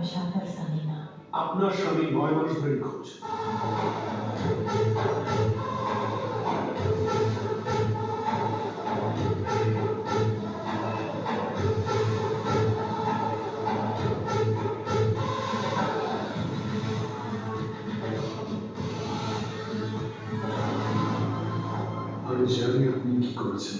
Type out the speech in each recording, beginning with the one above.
আমি সাঁতার জানি না আপনার স্বামী নয় মাস ধরে খোঁজ আমি জানি আপনি কি করেছেন।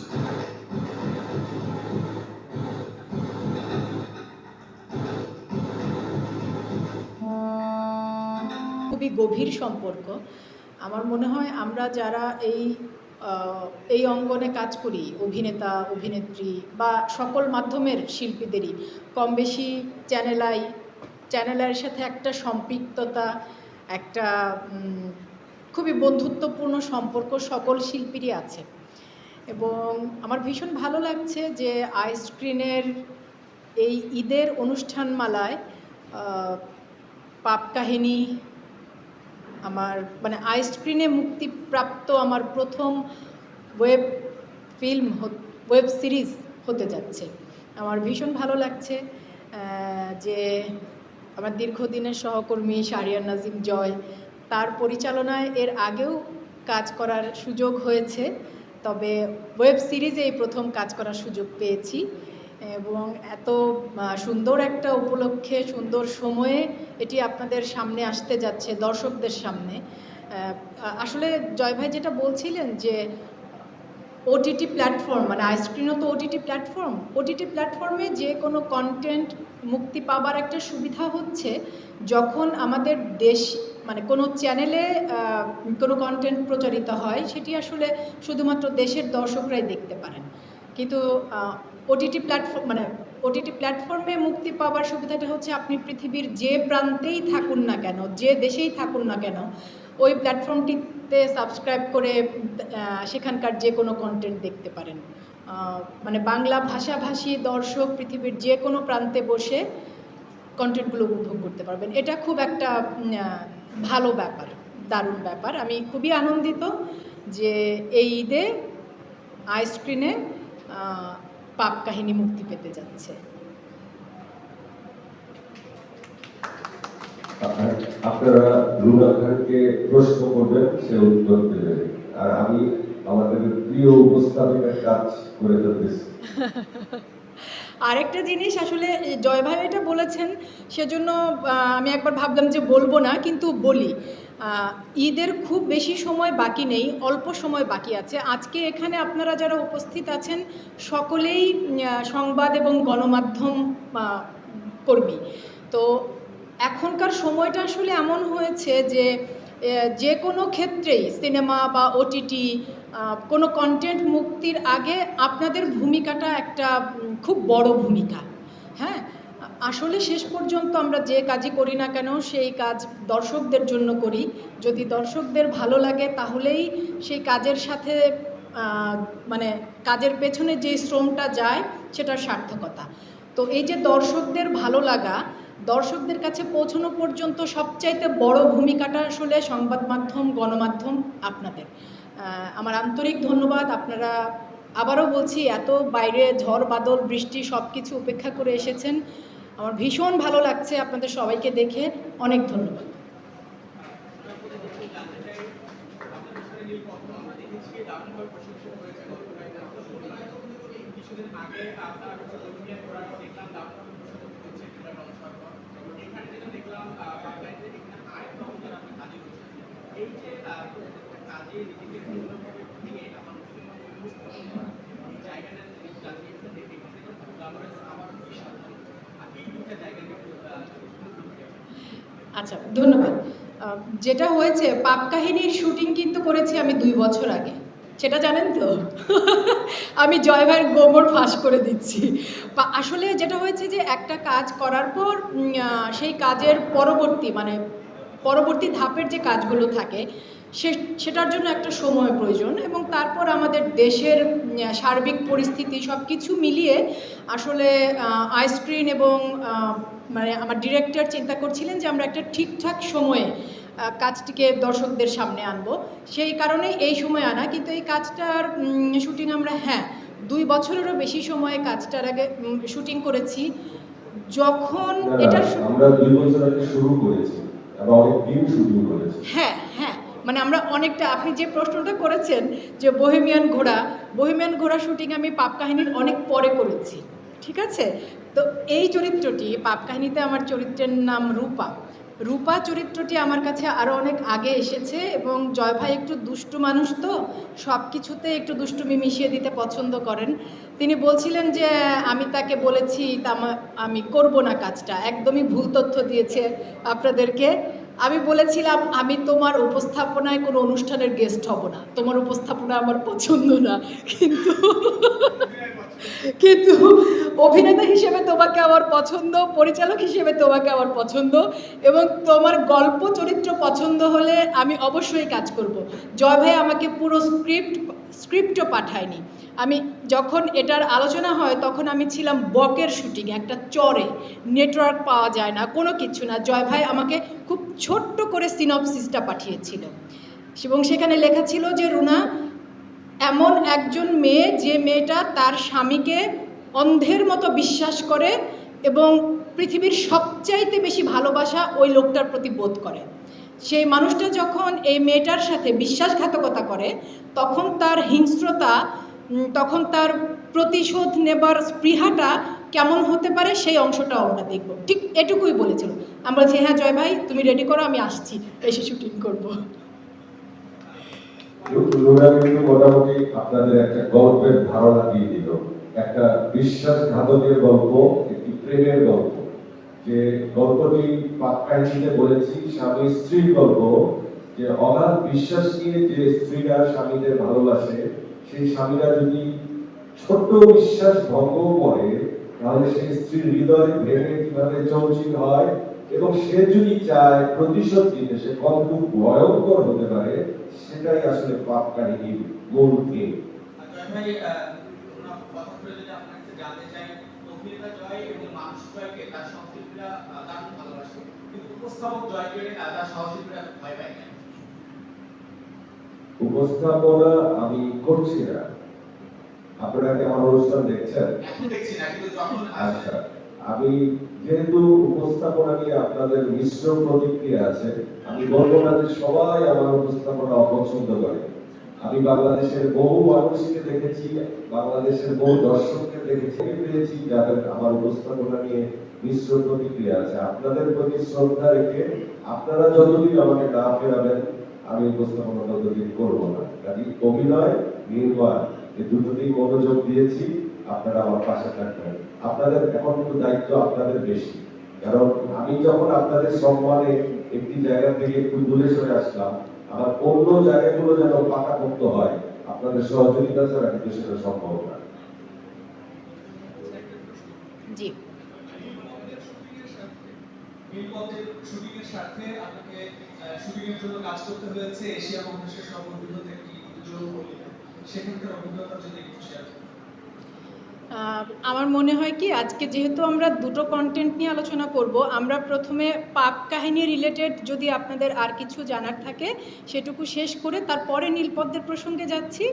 গভীর সম্পর্ক। আমার মনে হয় আমরা যারা এই এই অঙ্গনে কাজ করি, অভিনেতা, অভিনেত্রী বা সকল মাধ্যমের শিল্পীদেরই কম বেশি চ্যানেলাই চ্যানেলের সাথে একটা সম্পৃক্ততা, একটা খুবই বন্ধুত্বপূর্ণ সম্পর্ক সকল শিল্পীরই আছে। এবং আমার ভীষণ ভালো লাগছে যে আইসক্রিনের এই ঈদের অনুষ্ঠানমালায় পাপ কাহিনী আমার মানে আই স্ক্রিনে মুক্তিপ্রাপ্ত আমার প্রথম ওয়েব ফিল্ম ওয়েব সিরিজ হতে যাচ্ছে। আমার ভীষণ ভালো লাগছে যে আমার দীর্ঘদিনের সহকর্মী শাহরিয়ার নাজিম জয় তার পরিচালনায় এর আগেও কাজ করার সুযোগ হয়েছে, তবে ওয়েব সিরিজে এই প্রথম কাজ করার সুযোগ পেয়েছি। এবং এত সুন্দর একটা উপলক্ষে, সুন্দর সময়ে এটি আপনাদের সামনে আসতে যাচ্ছে, দর্শকদের সামনে। আসলে জয় ভাই যেটা বলছিলেন যে ওটিটি প্ল্যাটফর্ম মানে আইসক্রিনও তো ওটিটি প্ল্যাটফর্ম ওটিটি প্ল্যাটফর্মে যে কোনো কন্টেন্ট মুক্তি পাবার একটা সুবিধা হচ্ছে যখন আমাদের দেশ মানে কোনো চ্যানেলে কোনো কন্টেন্ট প্রচারিত হয়, সেটি আসলে শুধুমাত্র দেশের দর্শকরাই দেখতে পারেন। কিন্তু ওটিটি প্ল্যাটফর্ম মানে ওটিটি প্ল্যাটফর্মে মুক্তি পাওয়ার সুবিধাটা হচ্ছে আপনি পৃথিবীর যে প্রান্তেই থাকুন না কেন, যে দেশেই থাকুন না কেন, ওই প্ল্যাটফর্মটিতে সাবস্ক্রাইব করে সেখানকার যে কোনো কন্টেন্ট দেখতে পারেন। মানে বাংলা ভাষাভাষী দর্শক পৃথিবীর যে কোনো প্রান্তে বসে কন্টেন্টগুলো উপভোগ করতে পারবেন। এটা খুব একটা ভালো ব্যাপার, দারুণ ব্যাপার। আমি খুবই আনন্দিত যে এই ঈদে আইস্ক্রিনে পাপ কাহিনী মুক্তি পেতে যাচ্ছে। আপনারা রুনা খানকে প্রশ্ন করবেন সে উত্তর দেবে। আর আমি আমাদের প্রিয় উপস্থাপিকার কাজ করে ফেলতেছি। আরেকটা জিনিস আসলে জয় ভাই এটা বলেছেন সেজন্য আমি একবার ভাবলাম যে বলব না কিন্তু বলি। ঈদের খুব বেশি সময় বাকি নেই, অল্প সময় বাকি আছে। আজকে এখানে আপনারা যারা উপস্থিত আছেন, সকলেই সংবাদ এবং গণমাধ্যম কর্মী। তো এখনকার সময়টা আসলে এমন হয়েছে যে যে কোনো ক্ষেত্রেই সিনেমা বা ওটিটি কোনো কন্টেন্ট মুক্তির আগে আপনাদের ভূমিকাটা একটা খুব বড় ভূমিকা। হ্যাঁ? আসলে শেষ পর্যন্ত আমরা যে কাজই করি না কেন, সেই কাজ দর্শকদের জন্য করি। যদি দর্শকদের ভালো লাগে, তাহলেই সেই কাজের সাথে মানে কাজের পেছনে যে শ্রমটা যায় সেটার সার্থকতা। তো এই যে দর্শকদের ভালো লাগা, দর্শকদের কাছে পৌঁছানো পর্যন্ত সবচাইতে বড় ভূমিকাটা আসলে সংবাদ মাধ্যম, গণমাধ্যম আপনাদের। আমার আন্তরিক ধন্যবাদ। আপনারা আবারও বলছি, এত বাইরে ঝড়, বাদল, বৃষ্টি সব কিছু উপেক্ষা করে এসেছেন। আমার ভীষণ ভালো লাগছে আপনাদের সবাইকে দেখে। অনেক ধন্যবাদ। আগে আপনার অভিনয় করার পর দেখলাম দাপট প্রসঙ্গ হচ্ছে ক্রীড়া অনুষ্ঠান এখানে যেটা দেখলাম বাংলাদেশে এখানে আরেকটা অবদান আপনি কাজে করছেন এই যে আহ, কাজে নিজেকে বিভিন্নভাবে নিয়ে আমার উপস্থাপন করা এই জায়গাটা এই কাজে এখানে দেখে এখান থেকে খুব আমার আমার বিশাল আর এই দুটা জায়গা নিয়ে একটু, আহ, একটু বলতে হবে। আচ্ছা ধন্যবাদ। যেটা হয়েছে, পাপ কাহিনীর শুটিং কিন্তু করেছি আমি দুই বছর আগে। সেটা জানেন তো? আমি জয় গোবর ফাঁস করে দিচ্ছি। আসলে যেটা হয়েছে যে, একটা কাজ করার পর সেই কাজের পরবর্তী মানে পরবর্তী ধাপের যে কাজগুলো থাকে সে সেটার জন্য একটা সময় প্রয়োজন এবং তারপর আমাদের দেশের সার্বিক পরিস্থিতি সব কিছু মিলিয়ে আসলে আইস্ক্রিন এবং মানে আমার ডিরেক্টর চিন্তা করছিলেন যে আমরা একটা ঠিকঠাক সময়ে কাজটিকে দর্শকদের সামনে আনব। সেই কারণেই এই সময় আনা কিন্তু এই কাজটার শুটিং আমরা হ্যাঁ দুই বছরেরও বেশি সময়ে কাজটার আগে শুটিং করেছি। যখন এটা আমরা দুই বছর আগে শুরু করেছি। হ্যাঁ হ্যাঁ। মানে আমরা অনেকটা, আপনি যে প্রশ্নটা করেছেন যে বহেমিয়ান ঘোড়া বহেমিয়ান ঘোড়া শুটিং আমি পাপ কাহিনীর অনেক পরে করেছি, ঠিক আছে? তো এই চরিত্রটি, পাপ কাহিনীতে আমার চরিত্রের নাম রূপা। রূপা চরিত্রটি আমার কাছে আরও অনেক আগে এসেছে এবং জয় ভাই একটু দুষ্টু মানুষ তো সব কিছুতে একটু দুষ্টুমি মিশিয়ে দিতে পছন্দ করেন। তিনি বলছিলেন যে, আমি তাকে বলেছি তা আমি করব না কাজটা, একদমই ভুল তথ্য দিয়েছে আপনাদেরকে। আমি বলেছিলাম, আমি তোমার উপস্থাপনায় কোনো অনুষ্ঠানের গেস্ট হব না। তোমার উপস্থাপনা আমার পছন্দ না, কিন্তু কিন্তু অভিনেতা হিসেবে তোমাকে আমার পছন্দ, পরিচালক হিসেবে তোমাকে আমার পছন্দ এবং তোমার গল্প, চরিত্র পছন্দ হলে আমি অবশ্যই কাজ করব। জয় ভাই আমাকে পুরো স্ক্রিপ্ট স্ক্রিপ্টও পাঠায়নি। আমি যখন এটার আলোচনা হয় তখন আমি ছিলাম বকের শুটিং একটা চরে। নেটওয়ার্ক পাওয়া যায় না, কোনো কিছু না। জয় ভাই আমাকে খুব ছোট্ট করে সিনপসিসটা পাঠিয়েছিল। এবং সেখানে লেখা ছিল যে রুনা এমন একজন মেয়ে যে মেয়েটা তার স্বামীকে অন্ধের মতো বিশ্বাস করে এবং পৃথিবীর সবচাইতে বেশি ভালোবাসা ওই লোকটার প্রতি বোধ করে। সেই মানুষটা যখন এই মেয়েটার সাথে বিশ্বাসঘাতকতা করে, তখন তার হিংস্রতা তখন তার প্রতিশোধ নেবার স্পৃহাটা কেমন হতে পারে সেই অংশটাও আমরা দেখব। ঠিক এটুকুই বলেছিল। আমরা বলছি হ্যাঁ জয় ভাই, তুমি রেডি করো, আমি আসছি। এসে শুটিং করব। রুনা কিন্তু মোটামুটি আপনাদের একটা গল্পের ধারণা দিয়ে দিল। একটা বিশ্বাসঘাতকের গল্প, একটি প্রেমের গল্প। যে গল্পটি পাক্কাহিনীতে বলেছি, স্বামী স্ত্রীর গল্প, যে অগাধ বিশ্বাস নিয়ে যে স্ত্রীরা স্বামীদের ভালোবাসে, সেই স্বামীরা যদি ছোট্ট বিশ্বাস ভঙ্গ করে, তাহলে সেই স্ত্রীর হৃদয় ভেঙে কীভাবে চৌচির হয়? এবং সে যদি চায় প্রতিশোধ নিতে, সে কতটুকু ভয়ঙ্কর হতে পারে সেটাই আসলে পাপ কাহিনীর মূল থিম আর ভাই কথা করে যদি আপনার কাছে জানতে চাই অভিনেতা জয় এবং মানুষ জয়কে তার সহশিল্পীরা আহ, দারুণ ভালোবাসে। কিন্তু উপস্থাপক জয়কে আহ, তার সহশিল্পীরা ভয় পায় উপস্থাপনা আমি করছি না। আপনারা কি আমার অনুষ্ঠান দেখছেন? এখন দেখছি না কিন্তু যখন আচ্ছা। আমি যেহেতু উপস্থাপনা নিয়ে আপনাদের মিশ্র প্রতিক্রিয়া আছে, আমি বলব না যে সবাই আমার উপস্থাপনা অপছন্দ করে। আমি বাংলাদেশের বহু মানুষকে দেখেছি, বাংলাদেশের বহু দর্শককে দেখেছি পেয়েছি যাদের আমার উপস্থাপনা নিয়ে মিশ্র প্রতিক্রিয়া আছে। আপনাদের প্রতি শ্রদ্ধা রেখে আপনারা যতদিন আমাকে না ফেরাবেন, আমি উপস্থাপনা ততদিন করব না। কাজে অভিনয়, নির্মাণ এই দুটোতেই মনোযোগ দিয়েছি। আপনারা আমার পাশে থাকবেন। আপনাদের এখন কিন্তু দায়িত্ব আপনাদের বেশি। কারণ আমি যখন আপনাদের সম্মানে একটি জায়গা থেকে একটু দূরে সরে আসলাম আমার অন্য জায়গাগুলো যেন পাকাপোক্ত হয় আপনাদের সহযোগিতা ছাড়া কিন্তু সেটা সম্ভব না। জি। নীলপথের শুটিং এর স্বার্থে আপনাকে শুটিং এর জন্য কাজ করতে হয়েছে এশিয়া মহাদেশের সর্ববৃহৎ একটি যৌথ সেখানকার অভিজ্ঞতার যদি একটু শেয়ার আমার মনে হয় কি আজকে যেহেতু আমরা দুটো কন্টেন্ট নিয়ে আলোচনা করব আমরা প্রথমে পাপ কাহিনী রিলেটেড যদি আপনাদের আর কিছু জানার থাকে সেটুকু শেষ করে তারপরে নীলপদ্মের প্রসঙ্গে যাচ্ছি।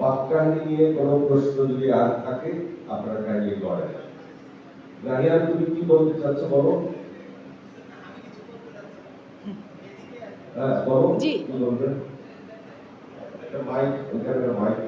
পাক কাহিনী নিয়ে কোনো প্রশ্ন যদি আর থাকে আপনারা কাইন্ডলি করেন রাহিয়া তুমি কি বলতে চাচ্ছ বলো? হ্যাঁ বলো। জি। মাইক ওখানে মাইক